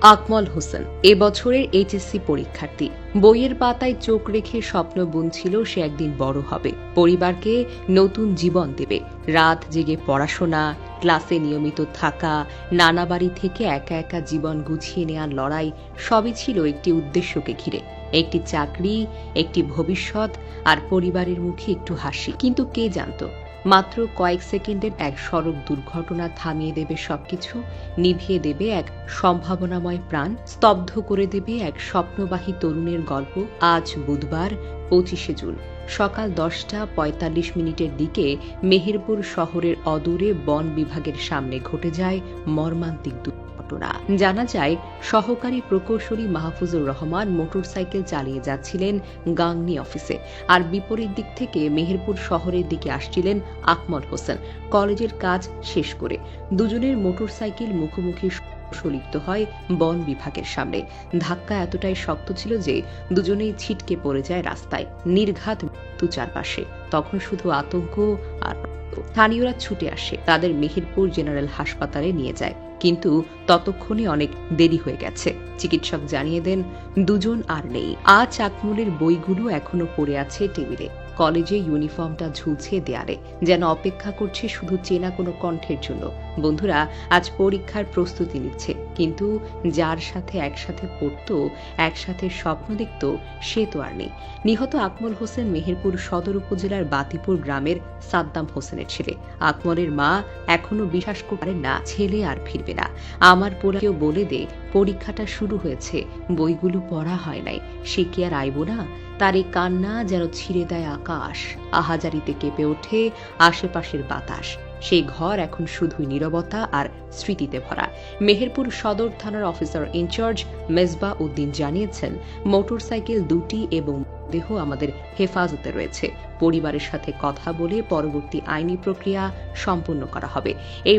আকমল হোসেন এবছরের এইচএসসি পরীক্ষার্থী। বইয়ের পাতায় চোখ রেখে স্বপ্ন বুনছিল সে একদিন বড় হবে। পরিবারকে নতুন জীবন দেবে। রাত জেগে পড়াশোনা, ক্লাসে নিয়মিত থাকা, নানা বাড়ি থেকে একা একা জীবন গুছিয়ে নেওয়ার লড়াই, সবই ছিল একটি উদ্দেশ্যকে ঘিরে। একটি চাকরি, একটি ভবিষ্যৎ, আর পরিবারের মুখে একটু হাসি। কিন্তু কে জানতো মাত্র কয়েক সেকেন্ডের এক সড়ক দুর্ঘটনা থামিয়ে দেবে সবকিছু, নিভিয়ে দেবে এক সম্ভাবনাময় প্রাণ, স্তব্ধ করে দেবে এক স্বপ্নবাহী তরুণের গল্প আজ বুধবার, পঁচিশে জুন। সকাল দশটা পঁয়তাল্লিশ মিনিটের দিকে মেহেরপুর শহরের অদূরে বন বিভাগের সামনে ঘটে যায় মর্মান্তিক দুর্ঘটনা জানা যায়, সহকারী প্রকৌশলী মাহফুজুর রহমান মোটরসাইকেল চালিয়ে যাচ্ছিলেন গাংনি অফিসে আর বিপরীত দিক থেকে মেহেরপুর শহরের দিকে আসছিলেন আকমল হোসেন। কলেজের কাজ শেষ করে দুজনের মোটরসাইকেল মুখোমুখি সংঘর্ষলিপ্ত হয় বন বিভাগের সামনে। ধাক্কা এতটাই শক্ত ছিল যে দুজনেই ছিটকে পড়ে যায় রাস্তায়। নির্ঘাত মৃত্যু চারপাশে। তখন শুধু আতঙ্ক আর স্থানীয়রা ছুটে আসে। তাদের মেহেরপুর জেনারেল হাসপাতালে নিয়ে যায়। কিন্তু ততক্ষণে অনেক দেরি হয়ে গেছে। চিকিৎসক জানিয়ে দেন, দুজন আর নেই। আ চাকমুলের বইগুলো এখনও পড়ে আছে টেবিলে। কলেজে ইউনিফর্মটা ঝুলছে দেয়ালে, যেন অপেক্ষা করছে শুধু চেনা কোনো কণ্ঠের জন্য। বন্ধুরা, আজ পরীক্ষার প্রস্তুতি নিচ্ছে, কিন্তু যার সাথে একসাথে পড়তো, একসাথে স্বপ্ন দেখত, সে তো আর নেই। নিহত আকমল হোসেন মেহেরপুর সদর উপজেলার বাতিপুর গ্রামের সাদ্দাম হোসেনের ছেলে। আকমলের মা এখনও বিশ্বাস করেন না, ছেলে আর ফিরবে না। আমার পোলাকেও বলে দে, পরীক্ষাটা শুরু হয়েছে, বইগুলো পড়া হয় নাই, সে কি আর আইব না? তার এই কান্না যেন ছিঁড়ে দেয় আকাশ। আহাজারিতে কেঁপে ওঠে আশেপাশের বাতাস। সেই ঘর এখন শুধুই নীরবতা আর স্মৃতিতে ভরা। মেহেরপুর সদর থানার অফিসার ইনচার্জ মেজবা উদ্দিন জানিয়েছেন, মোটরসাইকেল দুটি এবং দেহ আমাদের হেফাজতে রয়েছে। পরিবারের সাথে কথা বলে পরবর্তী আইনি প্রক্রিয়া সম্পন্ন করা হবে। এই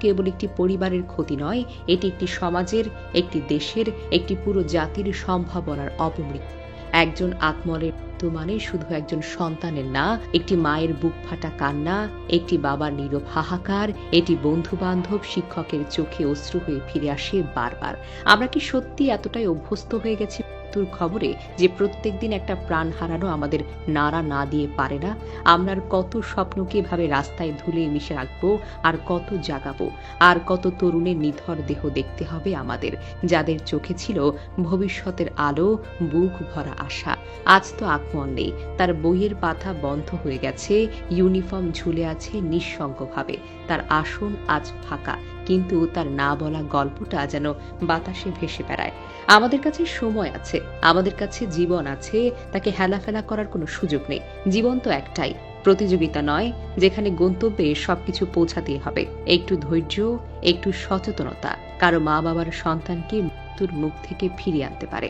কেবল একটি পরিবারের ক্ষতি নয়, এটি একটি সমাজের, একটি দেশের, একটি পুরো জাতির সম্ভাবনার অপমৃত্যু। একজন আত্মলের মৃত্যু মানে শুধু একজন সন্তানের না, একটি মায়ের বুক ফাটা কান্না, একটি বাবার নীরব হাহাকার, এটি বন্ধু বান্ধব শিক্ষকের চোখে অশ্রু হয়ে ফিরে আসে বারবার। আমরা কি সত্যি এতটাই অভ্যস্ত হয়ে গেছি? মৃত্যুর খবরে যে প্রত্যেকদিন একটা প্রাণ হারানো আমাদের নাড়া না দিয়ে পারে না আমরা কত স্বপ্নকে এভাবে রাস্তায় ধুলে মিশে রাখব আর কত জাগাবো, আর কত তরুণের নিথর দেহ দেখতে হবে আমাদের, যাদের চোখে ছিল ভবিষ্যতের আলো, বুক ভরা আশা। আজ তো আকমল নেই, তার বইয়ের পাতা বন্ধ হয়ে গেছে, ইউনিফর্ম ঝুলে আছে নিঃসঙ্গভাবে, তার আসন আজ ফাঁকা কিন্তু তার না বলা গল্পটা যেন বাতাসে ভেসে বেড়ায়। আমাদের কাছে সময় আছে, আমাদের কাছে জীবন আছে, তাকে হেলাফেলা করার কোনো সুযোগ নেই। জীবন তো একটাই, প্রতিযোগিতা নয়, যেখানে গন্তব্যে সবকিছু পৌঁছাতেই হবে। একটু ধৈর্য, একটু সচেতনতা, কারও মা বাবার সন্তানকে মৃত্যুর মুখ থেকে ফিরিয়ে আনতে পারে।